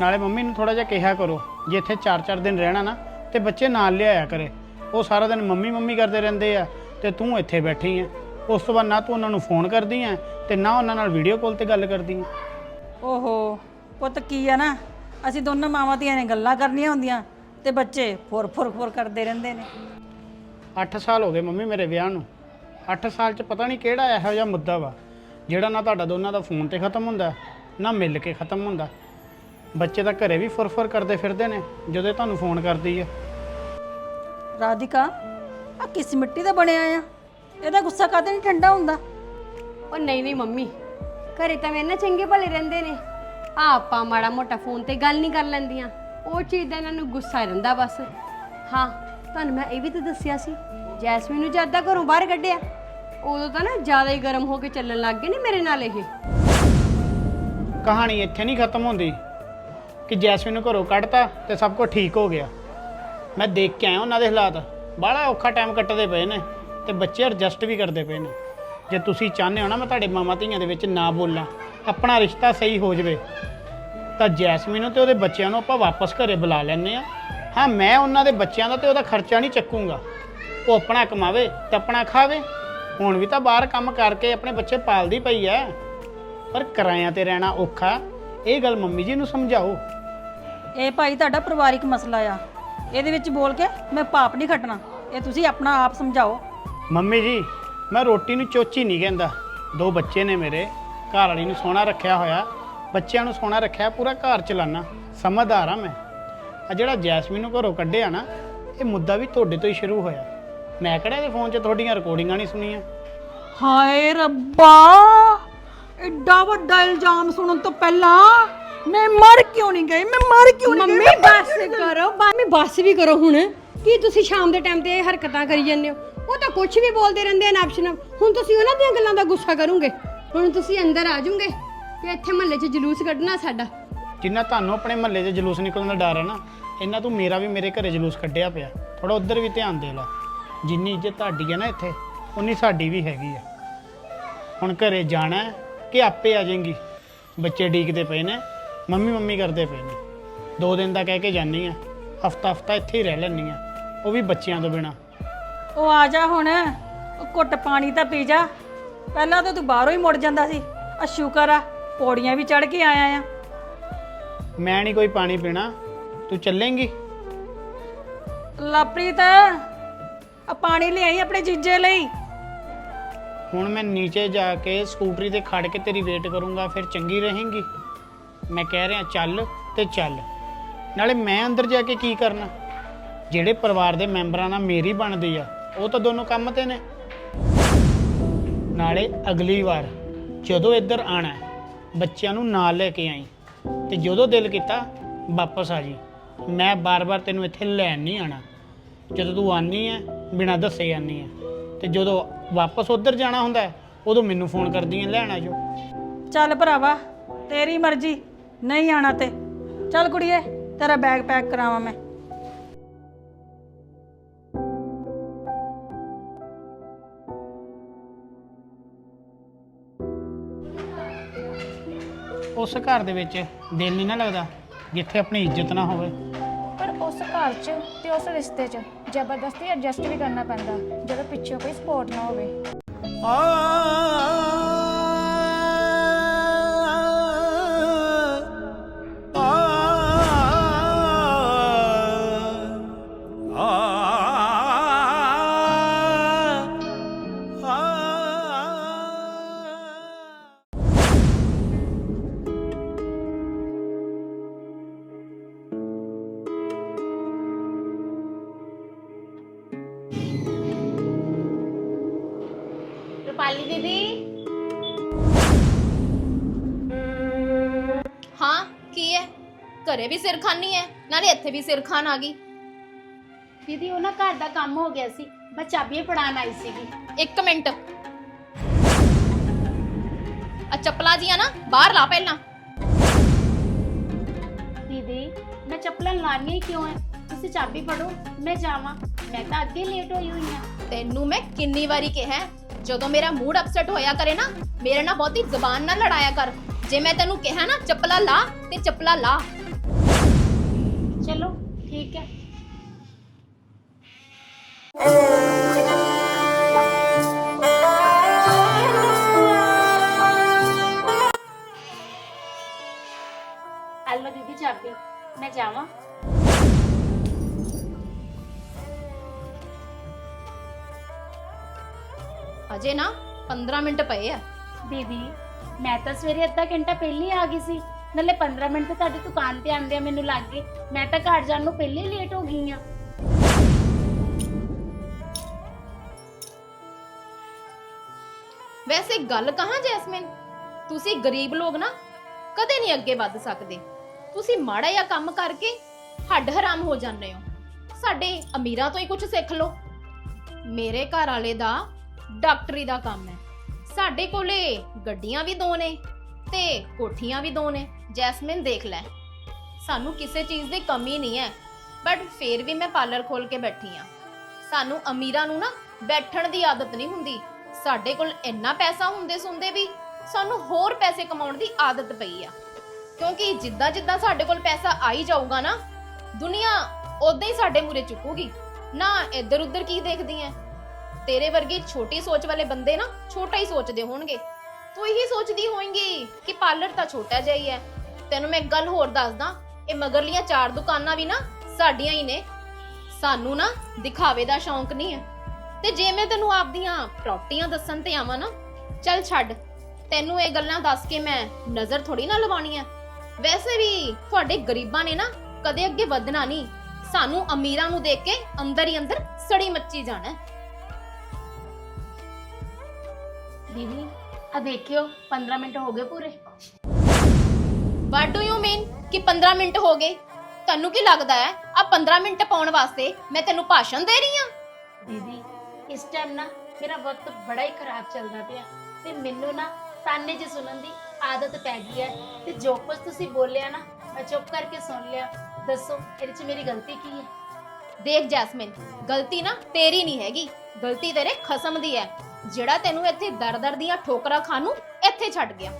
ਨਾਲੇ ਮੰਮੀ ਨੂੰ ਥੋੜਾ ਜਿਹਾ ਕਿਹਾ ਕਰੋ ਜੇ ਇੱਥੇ 4-4 ਦਿਨ ਰਹਿਣਾ ਨਾ ਤੇ ਬੱਚੇ ਨਾਲ ਲਿਆਇਆ ਕਰੇ। ਉਹ ਸਾਰਾ ਦਿਨ ਮੰਮੀ ਮੰਮੀ ਕਰਦੇ ਰਹਿੰਦੇ ਆ ਤੇ ਤੂੰ ਇੱਥੇ ਬੈਠੀ ਆ। ਉਸ ਤੋਂ ਬਾਅਦ ਨਾ ਤੂੰ ਉਹਨਾਂ ਨੂੰ ਫੋਨ ਕਰਦੀ ਆ ਤੇ ਨਾ ਉਹਨਾਂ ਨਾਲ ਵੀਡੀਓ ਕਾਲ ਤੇ ਗੱਲ ਕਰਦੀ ਆ ਓਹੋ ਪੁੱਤ ਕੀ ਆ ਨਾ? ਅਸੀਂ ਦੋਨੋਂ ਮਾਵਾਂ ਧੀਆਂ ਨੇ ਗੱਲਾਂ ਕਰਨੀਆਂ ਹੁੰਦੀਆਂ ਤੇ ਬੱਚੇ ਫੁਰ ਫੁਰ ਫੁਰ ਕਰਦੇ ਰਹਿੰਦੇ ਨੇ। 8 ਸਾਲ ਹੋ ਗਏ ਮੰਮੀ ਮੇਰੇ ਵਿਆਹ ਨੂੰ। 8 ਸਾਲ 'ਚ ਪਤਾ ਨਹੀਂ ਕਿਹੜਾ ਇਹੋ ਜਿਹਾ ਮੁੱਦਾ ਵਾ ਜਿਹੜਾ ਨਾ ਤੁਹਾਡਾ ਦੋਨਾਂ ਦਾ ਫੋਨ ਤੇ ਖਤਮ ਹੁੰਦਾ ਨਾ ਮਿਲ ਕੇ ਖਤਮ ਹੁੰਦਾ। ਬੱਚੇ ਤਾਂ ਘਰੇ ਵੀ ਫੁਰ-ਫੁਰ ਕਰਦੇ ਫਿਰਦੇ ਨੇ ਜਦੋਂ ਇਹ ਤੁਹਾਨੂੰ ਫੋਨ ਕਰਦੀ ਆ। ਰਾਧਿਕਾ ਆ ਕਿਸ ਮਿੱਟੀ ਦਾ ਬਣਿਆ ਆ? ਇਹਦਾ ਗੁੱਸਾ ਕਾਹਦੇ ਨਹੀਂ ਠੰਡਾ ਹੁੰਦਾ? ਉਹ ਨਹੀਂ ਨਹੀਂ ਮੰਮੀ। ਘਰੇ ਤਾਂ ਮੇਰੇ ਨਾਲ ਚੰਗੇ ਭਲੇ ਰਹਿੰਦੇ ਨੇ। ਆ ਆਪਾਂ ਮਾੜਾ ਮੋਟਾ ਫੋਨ ਤੇ ਗੱਲ ਨਹੀਂ ਕਰ ਲੈਂਦੀਆਂ। ਉਹ ਚੀਜ਼ ਦਾ ਇਹਨਾਂ ਨੂੰ ਗੁੱਸਾ ਰਹਿੰਦਾ ਬਸ। ਹਾਂ ਤੁਹਾਨੂੰ ਮੈਂ ਇਹ ਵੀ ਤਾਂ ਦੱਸਿਆ ਸੀ ਜੈਸਮੀਨ ਨੂੰ ਜਦ ਦਾ ਘਰੋਂ ਬਾਹਰ ਕੱਢਿਆ ਉਦੋਂ ਤਾਂ ਨਾ ਜ਼ਿਆਦਾ ਹੀ ਗਰਮ ਹੋ ਕੇ ਚੱਲਣ ਲੱਗ ਗਏ ਨੇ ਮੇਰੇ ਨਾਲ ਇਹ। ਕਹਾਣੀ ਇੱਥੇ ਨਹੀਂ ਖਤਮ ਹੁੰਦੀ ਕਿ ਜੈਸਮੀਨ ਨੂੰ ਘਰੋਂ ਕੱਢਤਾ ਤੇ ਸਭ ਕੁਝ ਠੀਕ ਹੋ ਗਿਆ। ਮੈਂ ਦੇਖ ਕੇ ਆਇਆ ਉਹਨਾਂ ਦੇ ਹਾਲਾਤ। ਬੜਾ ਔਖਾ ਟਾਈਮ ਕੱਟਦੇ ਪਏ ਨੇ। ਤੇ ਬੱਚੇ ਐਡਜਸਟ ਵੀ ਕਰਦੇ ਪਏ ਨੇ। ਜੇ ਤੁਸੀਂ ਚਾਹੁੰਦੇ ਹੋ ਨਾ ਮੈਂ ਤੁਹਾਡੇ ਮਾਮਾ ਧੀਆਂ ਦੇ ਵਿੱਚ ਨਾ ਬੋਲਾਂ, ਆਪਣਾ ਰਿਸ਼ਤਾ ਸਹੀ ਹੋ ਜਾਵੇ, ਤਾਂ ਜੈਸਮੀਨ ਨੂੰ ਤੇ ਉਹਦੇ ਬੱਚਿਆਂ ਨੂੰ ਆਪਾਂ ਵਾਪਸ ਘਰੇ ਬੁਲਾ ਲੈਂਦੇ ਆ ਹਾਂ, ਮੈਂ ਉਹਨਾਂ ਦੇ ਬੱਚਿਆਂ ਦਾ ਤੇ ਉਹਦਾ ਖਰਚਾ ਨਹੀਂ ਚੱਕੂੰਗਾ। ਉਹ ਆਪਣਾ ਕਮਾਵੇ ਤੇ ਆਪਣਾ ਖਾਵੇ। ਹੁਣ ਵੀ ਤਾਂ ਬਾਹਰ ਕੰਮ ਕਰਕੇ ਆਪਣੇ ਬੱਚੇ ਪਾਲਦੀ ਪਈ ਐ ਪਰ ਕਿਰਾਇਆਂ ਤੇ ਰਹਿਣਾ ਔਖਾ, ਇਹ ਗੱਲ ਮੰਮੀ ਜੀ ਨੂੰ ਸਮਝਾਓ। ਇਹ ਭਾਈ ਤੁਹਾਡਾ ਪਰਿਵਾਰਿਕ ਮਸਲਾ ਆ। ਇਹਦੇ ਵਿੱਚ ਬੋਲ ਕੇ ਮੈਂ ਪਾਪ ਨਹੀਂ ਖੱਟਣਾ। ਇਹ ਤੁਸੀਂ ਆਪਣਾ ਆਪ ਸਮਝਾਓ। ਮੰਮੀ ਜੀ ਮੈਂ ਰੋਟੀ ਨੂੰ ਚੋਚੀ ਨਹੀਂ ਕਹਿੰਦਾ। ਦੋ ਬੱਚੇ ਨੇ ਮੇਰੇ ਘਰ ਵਾਲੀ ਨੂੰ ਸੋਹਣਾ ਰੱਖਿਆ ਹੋਇਆ। ਬੱਚਿਆਂ ਨੂੰ ਸੋਹਣਾ ਰੱਖਿਆ ਪੂਰਾ ਘਰ ਚਲਾਨਾ। ਸਮਝਦਾਰ ਆ ਮੈਂ। ਆ ਜਿਹੜਾ ਜੈਸਮੀਨ ਨੂੰ ਘਰੋਂ ਕੱਢਿਆ ਨਾ ਇਹ ਮੁੱਦਾ ਵੀ ਤੁਹਾਡੇ ਤੋਂ ਹੀ ਸ਼ੁਰੂ ਹੋਇਆ। ਮੈਂ ਕਿਹੜਾ ਇਹਦੇ ਫੋਨ 'ਚ ਤੁਹਾਡੀਆਂ ਰਿਕਾਰਡਿੰਗਾਂ ਨਹੀਂ ਸੁਣੀਆਂ? ਹਾਏ ਰੱਬਾ! ਐਡਾ ਵੱਡਾ ਇਲਜ਼ਾਮ ਸੁਣਨ ਤੋਂ ਪਹਿਲਾਂ ਮੈਂ ਮਰ ਕਿਉਂ ਨਹੀਂ ਗਈ? ਮੈਂ ਮਰ ਕਿਉਂ ਨਹੀਂ ਮੰਮੀ ਬੱਸ ਕਰੋ ਮੰਮੀ ਬੱਸ ਵੀ ਕਰੋ ਹੁਣ। ਕੀ ਤੁਸੀਂ ਸ਼ਾਮ ਦੇ ਟਾਈਮ ਤੇ ਇਹ ਹਰਕਤਾਂ ਕਰੀ ਜਾਂਦੇ ਹੋ? ਉਹ ਤਾਂ ਕੁਝ ਵੀ ਬੋਲਦੇ ਰਹਿੰਦੇ ਨੇ ਆਪਸ਼ਨ ਹੁਣ ਤੁਸੀਂ ਉਹਨਾਂ ਦੀਆਂ ਗੱਲਾਂ ਦਾ ਗੁੱਸਾ ਕਰੋਗੇ। ਹੁਣ ਤੁਸੀਂ ਅੰਦਰ ਆ ਜਾਓਗੇ ਕਿ ਇੱਥੇ ਮਹੱਲੇ 'ਚ ਜਲੂਸ ਕੱਢਣਾ ਸਾਡਾ। ਜਿੰਨਾ ਤੁਹਾਨੂੰ ਆਪਣੇ ਮਹੱਲੇ 'ਚ ਜਲੂਸ ਨਿਕਲਣ ਦਾ ਡਰ ਹੈ ਨਾ, ਇੰਨਾ ਤੂੰ ਮੇਰਾ ਵੀ ਮੇਰੇ ਘਰੇ ਜਲੂਸ ਕੱਢਿਆ ਪਿਆ। ਥੋੜਾ ਉੱਧਰ ਵੀ ਧਿਆਨ ਦੇ ਲੈ। ਜਿੰਨੀ ਇੱਜ਼ਤ ਤੁਹਾਡੀ ਹੈ ਨਾ ਇੱਥੇ, ਉਨੀ ਸਾਡੀ ਵੀ ਹੈਗੀ ਆ। ਹੁਣ ਘਰੇ ਜਾਣਾ ਹੈ ਕਿ ਆਪੇ ਆ ਜਾਏਂਗੀ। ਬੱਚੇ ਡੀਕਦੇ ਪਏ ਨੇ, ਮੰਮੀ ਮੰਮੀ ਕਰਦੇ ਪਏ ਨੇ। ਦੋ ਦਿਨ ਦਾ ਕਹਿ ਕੇ ਜਾਨੀ ਆ ਹਫਤਾ ਹਫਤਾ ਇੱਥੇ ਹੀ ਰਹਿ ਲੈਣੀ ਆ ਉਹ ਵੀ ਬੱਚਿਆਂ ਤੋਂ ਬਿਨਾ। ਉਹ ਆ ਜਾ ਹੁਣ। ਉਹ ਘੁੱਟ ਪਾਣੀ ਤਾਂ ਪੀ ਜਾ। ਪਹਿਲਾਂ ਤਾਂ ਤੂੰ ਬਾਹਰੋਂ ਹੀ ਮੁੜ ਜਾਂਦਾ ਸੀ। ਆ ਸ਼ੁਕਰ ਆ ਪੌੜੀਆਂ ਵੀ ਚੜ ਕੇ ਆਇਆ ਆ। ਮੈਂ ਨਹੀਂ ਕੋਈ ਪਾਣੀ ਪੀਣਾ। ਤੂੰ ਚੱਲੇਂਗੀ? ਲਵਪ੍ਰੀਤ ਆ ਪਾਣੀ ਲਿਆਈ ਆਪਣੇ ਜੀਜੇ ਲਈ। ਹੁਣ ਮੈਂ ਨੀਚੇ ਜਾ ਕੇ ਸਕੂਟਰੀ ਤੇ ਖੜ ਕੇ ਤੇਰੀ ਵੇਟ ਕਰੂੰਗਾ ਫਿਰ ਚੰਗੀ ਰਹੇਂਗੀ। ਮੈਂ ਕਹਿ ਰਿਹਾ ਚੱਲ ਤੇ ਚੱਲ। ਨਾਲੇ ਮੈਂ ਅੰਦਰ ਜਾ ਕੇ ਕੀ ਕਰਨਾ? ਜਿਹੜੇ ਪਰਿਵਾਰ ਦੇ ਮੈਂਬਰਾਂ ਨਾਲ ਮੇਰੀ ਬਣਦੀ ਆ ਉਹ ਤਾਂ ਦੋਨੋਂ ਕੰਮ ਤੇ ਨੇ। ਨਾਲੇ ਅਗਲੀ ਵਾਰ ਜਦੋਂ ਇੱਧਰ ਆਣਾ ਹੈ, ਬੱਚਿਆਂ ਨੂੰ ਨਾਲ ਲੈ ਕੇ ਆਈ। ਤੇ ਜਦੋਂ ਦਿਲ ਕੀਤਾ ਵਾਪਸ ਆ ਜੀ। ਮੈਂ ਬਾਰ-ਬਾਰ ਤੈਨੂੰ ਇੱਥੇ ਲੈਣ ਨਹੀਂ ਆਣਾ ਜਦੋਂ ਤੂੰ ਆਨੀ ਹੈ ਬਿਨਾਂ ਦੱਸੇ ਆਨੀ ਹੈ। ਤੇ ਜਦੋਂ ਵਾਪਸ ਉੱਧਰ ਜਾਣਾ ਹੁੰਦਾ ਹੈ, ਉਦੋਂ ਮੈਨੂੰ ਫੋਨ ਕਰਦੀ ਹੈ ਲੈਣ ਆ ਜਾਓ। ਚੱਲ ਭਰਾਵਾ ਤੇਰੀ ਮਰਜ਼ੀ ਨਹੀਂ ਆਣਾ ਤੇ। ਚੱਲ ਕੁੜੀਏ ਤੇਰਾ ਬੈਗ ਪੈਕ ਕਰਾਵਾਂ ਮੈਂ। ਉਸ ਘਰ ਦੇ ਵਿੱਚ ਦਿਲ ਨਹੀਂ ਨਾ ਲੱਗਦਾ ਜਿੱਥੇ ਆਪਣੀ ਇੱਜ਼ਤ ਨਾ ਹੋਵੇ। ਪਰ ਉਸ ਘਰ 'ਚ ਤੇ ਉਸ ਰਿਸ਼ਤੇ 'ਚ ਜ਼ਬਰਦਸਤੀ ਐਡਜਸਟ ਵੀ ਕਰਨਾ ਪੈਂਦਾ ਜਦੋਂ ਪਿੱਛੇ ਕੋਈ ਸਪੋਰਟ ਨਾ ਹੋਵੇ। ਰੁਪਾਲੀ ਹਾਂ ਕੀ ਹੈ ਘਰੇ ਵੀ ਸਿਰ ਖਾਨੀ ਹੈ ਨਾਲੇ ਇੱਥੇ ਵੀ ਸਿਰ ਖਾਨ ਆ ਗਈ। ਦੀਦੀ ਉਹ ਨਾ ਘਰ ਦਾ ਕੰਮ ਹੋ ਗਿਆ ਸੀ ਮੈਂ ਚਾਬੀਆਂ ਫੜਾਉਣ ਆਈ ਸੀਗੀ। ਇੱਕ ਮਿੰਟ। ਆ ਚੱਪਲਾਂ ਜੀਆਂ ਨਾ ਬਾਹਰ ਲਾ ਪਹਿਲਾਂ। ਦੀਦੀ ਮੈਂ ਚੱਪਲਾਂ ਲਾਣੀਆਂ ਕਿਉਂ ਹੈ ਤੁਸੀਂ ਚਾਬੀ ਫੜੋ ਮੈਂ ਜਾਵਾਂ। ਮੈਂ ਤਾਂ ਅੱਗੇ ਲੇਟ ਹੋਈ ਹੋਈ ਹਾਂ ਤੈਨੂੰ ਮੈਂ ਕਿੰਨੀ ਵਾਰੀ ਕਿਹਾ ਹੈ, ਜਦੋਂ ਮੇਰਾ ਮੂਡ ਅਪਸੈਟ ਹੋਇਆ ਕਰੇ ਨਾ ਮੇਰੇ ਨਾਲ ਬਹੁਤੀ ਜ਼ਬਾਨ ਨਾ ਲੜਾਇਆ ਕਰ। ਜੇ ਮੈਂ ਤੈਨੂੰ ਕਿਹਾ ਨਾ ਚੱਪਲਾ ਲਾ ਤੇ ਚੱਪਲਾ ਲਾ। ਚਲੋ ਠੀਕ ਹੈ। ਹਲੋ ਦੀਦੀ ਚਾਬੀ ਮੈਂ ਜਾਵਾਂ। ਅਜੇ ਨਾ 15 ਮਿੰਟ ਪਏ ਆ। ਦੀਦੀ ਮੈਂ ਤਾਂ ਸਵੇਰੇ ਅੱਧਾ ਘੰਟਾ ਪਹਿਲੇ ਆ ਗਈ ਸੀ। ਨਾਲੇ 15 ਮਿੰਟ ਤਾਂ ਤੁਹਾਡੀ ਦੁਕਾਨ ਤੇ ਆਂਦੇ ਮੈਨੂੰ ਲੱਗ। ਗਏ ਮੈਂ ਤਾਂ ਘਰ ਜਾਣ ਨੂੰ ਪਹਿਲੇ ਹੀ ਲੇਟ ਹੋ ਗਈ ਆ। ਵੈਸੇ ਗੱਲ ਕਹਾਂ, ਜੈਸਮਿਨ? ਤੁਸੀਂ ਗਰੀਬ ਲੋਕ ਨਾ, ਕਦੇ ਨਹੀਂ ਅੱਗੇ ਵੱਧ ਸਕਦੇ। ਤੁਸੀਂ ਮਾੜਾ ਜਿਹਾ ਕੰਮ ਕਰਕੇ ਹੱਡ ਹਰਾਮ ਹੋ ਜਾਂਦੇ ਹੋ। ਸਾਡੇ ਅਮੀਰਾਂ ਤੋਂ ਹੀ ਕੁਝ ਸਿੱਖ ਲਓ। ਮੇਰੇ ਘਰ ਵਾਲੇ ਦਾ ਡਾਕਟਰੀ ਦਾ ਕੰਮ ਹੈ। ਸਾਡੇ ਕੋਲੇ ਗੱਡੀਆਂ ਵੀ ਦੋ ਨੇ ਤੇ ਕੋਠੀਆਂ ਵੀ ਦੋ ਨੇ। ਜੈਸਮਿਨ ਦੇਖ ਲੈ। ਸਾਨੂੰ ਕਿਸੇ ਚੀਜ਼ ਦੀ ਕਮੀ ਨਹੀਂ ਹੈ ਬਟ ਫੇਰ ਵੀ ਮੈਂ ਪਾਰਲਰ ਖੋਲ ਕੇ ਬੈਠੀ ਆ ਸਾਨੂੰ ਅਮੀਰਾਂ ਨੂੰ ਨਾ ਬੈਠਣ ਦੀ ਆਦਤ ਨਹੀਂ ਹੁੰਦੀ। ਸਾਡੇ ਕੋਲ ਇੰਨਾ ਪੈਸਾ ਹੁੰਦੇ ਸੁੰਦੇ ਵੀ ਸਾਨੂੰ ਹੋਰ ਪੈਸੇ ਕਮਾਉਣ ਦੀ ਆਦਤ ਪਈ ਆ। ਕਿਉਂਕਿ ਜਿੱਦਾਂ ਜਿੱਦਾਂ ਸਾਡੇ ਕੋਲ ਪੈਸਾ ਆਈ ਜਾਊਗਾ ਨਾ, ਦੁਨੀਆ ਉਦਾਂ ਹੀ ਸਾਡੇ ਮੂਰੇ ਚੁੱਕੂਗੀ। ਨਾ ਇੱਧਰ ਉੱਧਰ ਕੀ ਦੇਖਦੀ ਐ? ਤੇਰੇ ਵਰਗੀ ਛੋਟੀ ਸੋਚ ਵਾਲੇ ਬੰਦੇ ਨਾ ਛੋਟਾ ਹੀ ਸੋਚਦੇ ਹੋਣਗੇ। ਤੂੰ ਇਹੀ ਸੋਚਦੀ ਹੋਏਂਗੀ ਕਿ ਪਾਰਲਰ ਤਾਂ ਛੋਟਾ ਜਿਹਾ ਹੀ ਹੈ। ਤੈਨੂੰ ਮੈਂ ਇੱਕ ਗੱਲ ਹੋਰ ਦੱਸਦਾ, ਇਹ ਮਗਰਲੀਆਂ ਚਾਰ ਦੁਕਾਨਾਂ ਵੀ ਨਾ ਸਾਡੀਆਂ ਹੀ ਨੇ। ਸਾਨੂੰ ਨਾ ਦਿਖਾਵੇ ਦਾ ਸ਼ੌਂਕ ਨਹੀਂ ਹੈ। ਤੇ ਜੇ ਮੈਂ ਤੈਨੂੰ ਆਪਦੀਆਂ ਪ੍ਰਾਪਰਟੀਆਂ ਦੱਸਣ ਤੇ ਆਵਾਂ ਨਾ, ਚੱਲ ਛੱਡ, ਤੈਨੂੰ ਇਹ ਗੱਲਾਂ ਦੱਸ ਕੇ ਮੈਂ ਨਜ਼ਰ ਥੋੜੀ ਨਾ ਲਵਾਉਣੀ ਹੈ। ਵੈਸੇ ਵੀ ਤੁਹਾਡੇ ਗਰੀਬਾਂ ਨੇ ਨਾ ਕਦੇ ਅੱਗੇ ਵਧਣਾ ਨਹੀਂ। ਸਾਨੂੰ ਅਮੀਰਾਂ ਨੂੰ ਦੇਖ ਕੇ ਅੰਦਰ ਹੀ ਅੰਦਰ ਸੜੀ ਮੱਚੀ ਜਾਣਾ ਦੀਦੀ ਆ ਦੇਖਿਓ 15 ਮਿੰਟ ਹੋ ਗਏ ਪੂਰੇ। ਵਾਟ ਡੂ ਯੂ ਮੀਨ ਕਿ 15 ਮਿੰਟ ਹੋ ਗਏ? ਤੁਹਾਨੂੰ ਕੀ ਲੱਗਦਾ ਹੈ ਆ 15 ਮਿੰਟ ਪਾਉਣ ਵਾਸਤੇ ਮੈਂ ਤੈਨੂੰ ਭਾਸ਼ਣ ਦੇ ਰਹੀ ਹਾਂ? ਦੀਦੀ ਇਸ ਟਾਈਮ ਨਾ ਮੇਰਾ ਵਕਤ ਬੜਾ ਹੀ ਖਰਾਬ ਚੱਲਦਾ ਪਿਆ। ਤੇ ਮੈਨੂੰ ਨਾ ਤਾਨੇ ਜੀ ਸੁਣਨ ਦੀ ਆਦਤ ਪੈ ਗਈ ਹੈ। ਤੇ ਜੋ ਕੁਝ ਤੁਸੀਂ ਬੋਲਿਆ ਨਾ ਮੈਂ ਚੁੱਪ ਕਰਕੇ ਸੁਣ ਲਿਆ। ਦੱਸੋ ਇਹਦੇ 'ਚ ਮੇਰੀ ਗਲਤੀ ਕੀ ਹੈ? ਦੇਖ ਜੈਸਮਿਨ ਗਲਤੀ ਨਾ ਤੇਰੀ ਨਹੀਂ ਹੈਗੀ। ਗਲਤੀ ਤੇਰੇ ਖਸਮ ਦੀ ਹੈ। ਜਿਹੜਾ ਤੈਨੂੰ ਇੱਥੇ ਦਰ-ਦਰ ਦੀਆਂ ਠੋਕਰਾਂ ਖਾਣ ਨੂੰ ਇੱਥੇ ਛੱਡ ਗਿਆ।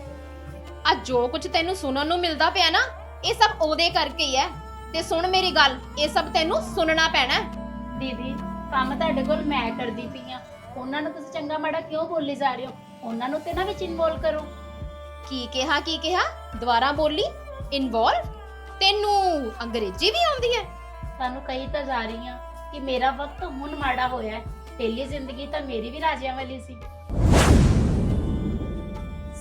ਆ ਜੋ ਕੁਝ ਤੈਨੂੰ ਸੁਣਨ ਨੂੰ ਮਿਲਦਾ ਪਿਆ ਨਾ ਇਹ ਸਭ ਉਹਦੇ ਕਰਕੇ ਹੀ ਹੈ। ਤੇ ਸੁਣ ਮੇਰੀ ਗੱਲ ਇਹ ਸਭ ਤੈਨੂੰ ਸੁਣਨਾ ਪੈਣਾ ਹੈ। ਦੀਦੀ ਕੰਮ ਤੁਹਾਡੇ ਕੋਲ ਮੈਂ ਕਰਦੀ ਪਈ ਆ ਉਹਨਾਂ ਨੂੰ ਤੁਸੀਂ ਚੰਗਾ ਮਾੜਾ ਕਿਉਂ ਬੋਲੀ ਜਾ ਰਹੇ ਹੋ? ਉਹਨਾਂ ਨੂੰ ਤੇ ਨਾ ਵਿੱਚ ਇਨਵੋਲ ਕਰੋ। ਕੀ ਕਿਹਾ ਕੀ ਕਿਹਾ? ਦੁਬਾਰਾ ਬੋਲੀ? ਇਨਵੋਲਵ ਤੈਨੂੰ ਅੰਗਰੇਜ਼ੀ ਵੀ ਆਉਂਦੀ ਹੈ? ਤੁਹਾਨੂੰ ਕਹੀ ਤਾਂ ਜਾ ਰਹੀ ਆ ਕਿ ਮੇਰਾ ਵਕਤ ਹੁਣ ਮਾੜਾ ਹੋਇਆ ਹੈ। ਪਹਿਲੀ ਜ਼ਿੰਦਗੀ ਤਾਂ ਮੇਰੀ ਵੀ ਰਾਜਿਆਂ ਵਾਲੀ ਸੀ।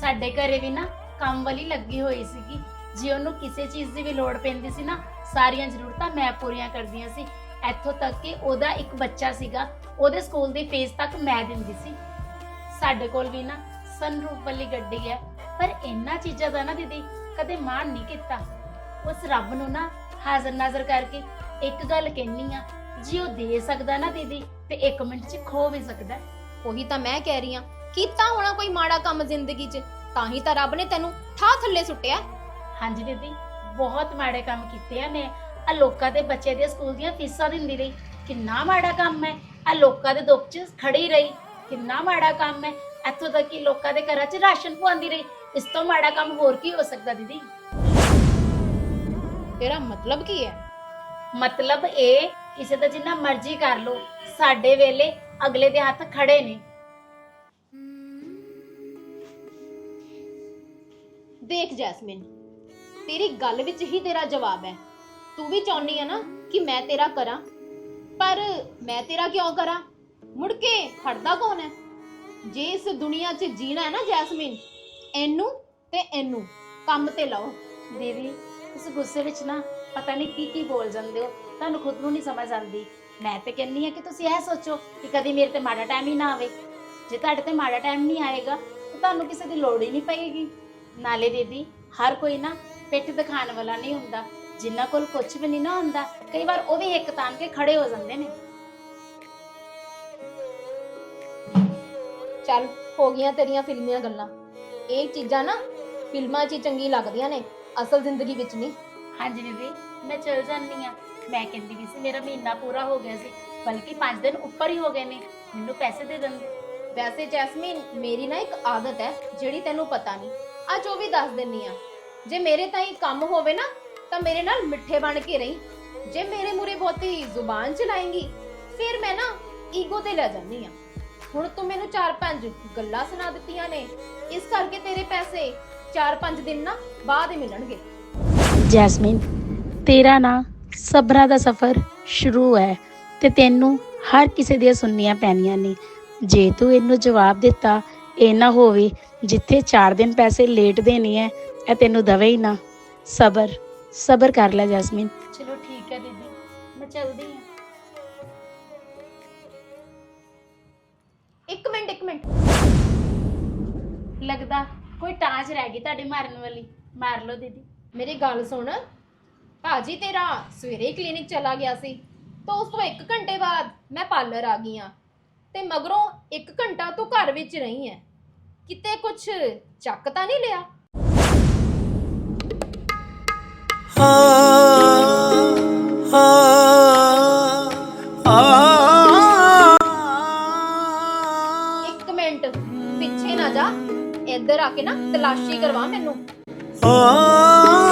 ਸਾਡੇ ਘਰੇ ਵੀ ਨਾ ਕੰਮ ਵਾਲੀ ਲੱਗੀ ਹੋਈ ਸੀਗੀ। ਜੇ ਉਹਨੂੰ ਕਿਸੇ ਚੀਜ਼ ਦੀ ਵੀ ਲੋੜ ਪੈਂਦੀ ਸੀ ਨਾ, ਸਾਰੀਆਂ ਜ਼ਰੂਰਤਾਂ ਮੈਂ ਪੂਰੀਆਂ ਕਰਦੀਆਂ ਸੀ। ਇੱਥੋਂ ਤੱਕ ਕਿ ਉਹਦਾ ਇੱਕ ਬੱਚਾ ਸੀਗਾ, ਉਹਦੇ ਸਕੂਲ ਦੀ ਫੀਸ ਤੱਕ ਮੈਂ ਦਿੰਦੀ ਸੀ। ਸਾਡੇ ਕੋਲ ਵੀ ਨਾ ਸਨਰੂਫ ਵਾਲੀ ਗੱਡੀ ਹੈ, ਪਰ ਇੰਨਾ ਚੀਜ਼ਾਂ ਦਾ ਨਾ ਦੀਦੀ ਕਦੇ ਮਾਣ ਨਹੀਂ ਕੀਤਾ। ਉਸ ਰੱਬ ਨੂੰ ਨਾ ਹਾਜ਼ਰ ਨਾਜ਼ਰ ਕਰਕੇ ਇੱਕ ਗੱਲ ਕਹਿਨੀ ਆ ਜੇ ਉਹ ਦੇ ਸਕਦਾ ਨਾ ਦੀਦੀ ਤੇ 1 ਮਿੰਟ 'ਚ ਖੋ ਵੀ ਸਕਦਾ। ਉਹੀ ਤਾਂ ਮੈਂ ਕਹਿ ਰਹੀ ਆ ਕੀਤਾ ਹੋਣਾ ਕੋਈ ਮਾੜਾ ਕੰਮ ਜ਼ਿੰਦਗੀ 'ਚ ਤਾਂ ਹੀ ਤਾਂ ਰੱਬ ਨੇ ਤੈਨੂੰ ਠਾਹ ਥੱਲੇ ਸੁੱਟਿਆ। ਹਾਂਜੀ ਦੀਦੀ ਬਹੁਤ ਮਾੜੇ ਕੰਮ ਕੀਤੇ ਆ ਮੈਂ। ਆ ਲੋਕਾਂ ਦੇ ਬੱਚੇ ਦੇ ਸਕੂਲ ਦੀਆਂ ਫੀਸਾਂ ਦਿੰਦੀ ਰਹੀ। ਕਿੰਨਾ ਮਾੜਾ ਕੰਮ ਹੈ। ਆ ਲੋਕਾਂ ਦੇ ਦੁੱਖ 'ਚ ਖੜੀ ਰਹੀ। ਕਿੰਨਾ ਮਾੜਾ ਕੰਮ ਹੈ। ਇੱਥੋਂ ਤੱਕ ਕਿ ਲੋਕਾਂ ਦੇ ਘਰਾਂ 'ਚ ਰਾਸ਼ਨ ਪਵਾਉਂਦੀ ਰਹੀ। ਇਸ ਤੋਂ ਮਾੜਾ ਕੰਮ ਹੋਰ ਕੀ ਹੋ ਸਕਦਾ ਦੀਦੀ? ਤੇਰਾ ਮਤਲਬ ਕੀ ਹੈ? ਮਤਲਬ ਇਹ ਕਿਸੇ ਦਾ ਜਿੰਨਾ ਮਰਜ਼ੀ ਕਰ ਲੋ ਸਾਡੇ ਵੇਲੇ ਅਗਲੇ ਦੇ ਹੱਥ ਖੜੇ ਨੇ। ਦੇਖ ਜੈਸਮਿਨ ਤੇਰੀ ਗੱਲ ਵਿੱਚ ਹੀ ਤੇਰਾ ਜਵਾਬ ਹੈ। ਤੂੰ ਵੀ ਚਾਹੁੰਨੀ ਹੈ ਨਾ ਕਿ ਮੈਂ ਤੇਰਾ ਕਰਾਂ ਪਰ ਮੈਂ ਤੇਰਾ ਕਿਉਂ ਕਰਾਂ? ਮੁੜ ਕੇ ਖੜਦਾ ਕੌਣ ਹੈ? ਜੇ ਇਸ ਦੁਨੀਆ 'ਚ ਜੀਣਾ ਹੈ ਨਾ ਜੈਸਮਿਨ ਇਹਨੂੰ ਤੇ ਇਹਨੂੰ ਕੰਮ ਤੇ ਲਾਓ। ਦੀਦੀ ਉਸ ਗੁੱਸੇ ਵਿੱਚ ਨਾ ਪਤਾ ਨਹੀਂ ਕੀ ਕੀ ਬੋਲ ਜਾਂਦੇ ਹੋ ਤੁਹਾਨੂੰ ਖੁਦ ਨੂੰ ਨਹੀਂ ਸਮਝ ਆਉਂਦੀ। ਮੈਂ ਤੇ ਕਹਿੰਨੀ ਆ ਕਿ ਤੁਸੀਂ ਇਹ ਸੋਚੋ ਕਿ ਕਦੀ ਮੇਰੇ ਤੇ ਮਾੜਾ ਟਾਈਮ ਹੀ ਨਾ ਆਵੇ। ਜੇ ਤੁਹਾਡੇ ਤੇ ਮਾੜਾ ਟਾਈਮ ਨਹੀਂ ਆਏਗਾ ਤਾਂ ਤੁਹਾਨੂੰ ਕਿਸੇ ਦੀ ਲੋੜ ਹੀ ਨਹੀਂ ਪਏਗੀ। ਨਾਲੇ ਦੀਦੀ ਹਰ ਕੋਈ ਨਾ ਪਿੱਠ ਦਿਖਾਉਣ ਵਾਲਾ ਨਹੀਂ ਹੁੰਦਾ। ਜਿਨ੍ਹਾਂ ਕੋਲ ਕੁਝ ਵੀ ਨਹੀਂ ਨਾ ਹੁੰਦਾ ਕਈ ਵਾਰ ਉਹ ਵੀ ਇੱਕ ਤਾਨ ਕੇ ਖੜੇ ਹੋ ਜਾਂਦੇ ਨੇ। ਚੱਲ ਹੋ ਗਈਆਂ ਤੇਰੀਆਂ ਫਿਲਮੀਆਂ ਗੱਲਾਂ। ਇਹ ਚੀਜ਼ਾਂ ਨਾ ਫਿਲਮਾਂ 'ਚ ਹੀ ਚੰਗੀ ਲੱਗਦੀਆਂ ਨੇ ਅਸਲ ਜ਼ਿੰਦਗੀ ਵਿੱਚ ਨਹੀਂ। ਹਾਂਜੀ ਦੀਦੀ। ਮੈਂ ਚਲ ਜਾਂਦੀ ਆ ਮੈਂ ਕਹਿੰਦੀ ਵੀ ਸੀ ਮੇਰਾ ਮਹੀਨਾ ਪੂਰਾ ਹੋ ਗਿਆ ਸੀ ਬਲਕਿ 5 ਦਿਨ ਉੱਪਰ ਹੀ ਹੋ ਗਏ ਨੇ ਮੈਨੂੰ ਪੈਸੇ ਦੇ ਦਿੰਦੇ ਵੈਸੇ ਜੈਸਮੀਨ ਮੇਰੀ ਨਾ ਇੱਕ ਆਦਤ ਹੈ ਜਿਹੜੀ ਤੈਨੂੰ ਪਤਾ ਨਹੀਂ ਅੱਜ ਉਹ ਵੀ ਦੱਸ ਦਿੰਨੀ ਆ ਜੇ ਮੇਰੇ ਤਾਂ ਹੀ ਕੰਮ ਹੋਵੇ ਨਾ ਤਾਂ ਮੇਰੇ ਨਾਲ ਮਿੱਠੇ ਬਣ ਕੇ ਰਹੀਂ। ਜੇ ਮੇਰੇ ਮੂਰੇ ਬਹੁਤੀ ਜ਼ੁਬਾਨ ਚਲਾਏਂਗੀ ਫਿਰ ਮੈਂ ਨਾ ਈਗੋ ਤੇ ਲੈ ਜਾਂਦੀ ਆ ਹੁਣ ਤੂੰ ਮੈਨੂੰ ਚਾਰ ਪੰਜ ਗੱਲਾਂ ਸੁਣਾ ਦਿੱਤੀਆਂ ਨੇ ਇਸ ਕਰਕੇ ਤੇਰੇ ਪੈਸੇ ਚਾਰ ਪੰਜ ਦਿਨ ਨਾ ਬਾਅਦ ਹੀ ਮਿਲਣਗੇ। ਜੈਸਮੀਨ ਤੇਰਾ ਨਾ ਸਬਰਾਂ ਦਾ ਸਫ਼ਰ ਸ਼ੁਰੂ ਹੈ ਤੇ ਤੈਨੂੰ ਹਰ ਕਿਸੇ ਦੀਆਂ ਸੁਣਨੀਆਂ ਪੈਣੀਆਂ ਨੇ। ਜੇ ਤੂੰ ਇਹਨੂੰ ਜਵਾਬ ਦਿੱਤਾ, ਇਹ ਨਾ ਹੋਵੇ ਜਿੱਥੇ 4 ਦਿਨ ਪੈਸੇ ਲੇਟ ਦੇਣੀ ਹੈ ਇਹ ਤੈਨੂੰ ਦਵੇ ਹੀ ਨਾ। ਸਬਰ ਸਬਰ ਕਰ ਲੈ ਜੈਸਮੀਨ। ਚਲੋ ਠੀਕ ਹੈ ਦੀਦੀ, ਮੈਂ ਚੱਲਦੀ ਹਾਂ। ਇੱਕ ਮਿੰਟ ਇੱਕ ਮਿੰਟ। ਲੱਗਦਾ ਕੋਈ ਟਾਂਚ ਰਹਿ ਗਈ ਤੁਹਾਡੀ ਮਾਰਨ ਵਾਲੀ। ਮਾਰ ਲਓ ਦੀਦੀ। ਮੇਰੀ ਗੱਲ ਸੁਣ। ਭਾਜੀ, ਤੇਰਾ ਸਵੇਰੇ ਕਲੀਨਿਕ ਚਲਾ ਗਿਆ ਸੀ। ਤਾਂ ਉਸ ਤੋਂ 1 ਘੰਟੇ ਬਾਅਦ ਮੈਂ ਪਾਰਲਰ ਆ ਗਈ ਆ ਤੇ ਮਗਰੋਂ 1 ਘੰਟਾ ਤੂੰ ਘਰ ਵਿੱਚ ਰਹੀ ਹੈ। ਕਿਤੇ ਕੁਝ ਚੱਕ ਤਾਂ ਨਹੀਂ ਲਿਆ? ਇੱਕ ਮਿੰਟ, ਪਿੱਛੇ ਨਾ ਜਾ। ਇੱਧਰ ਆ ਕੇ ਨਾ ਤਲਾਸ਼ੀ ਕਰਵਾ ਮੈਨੂੰ। ਆ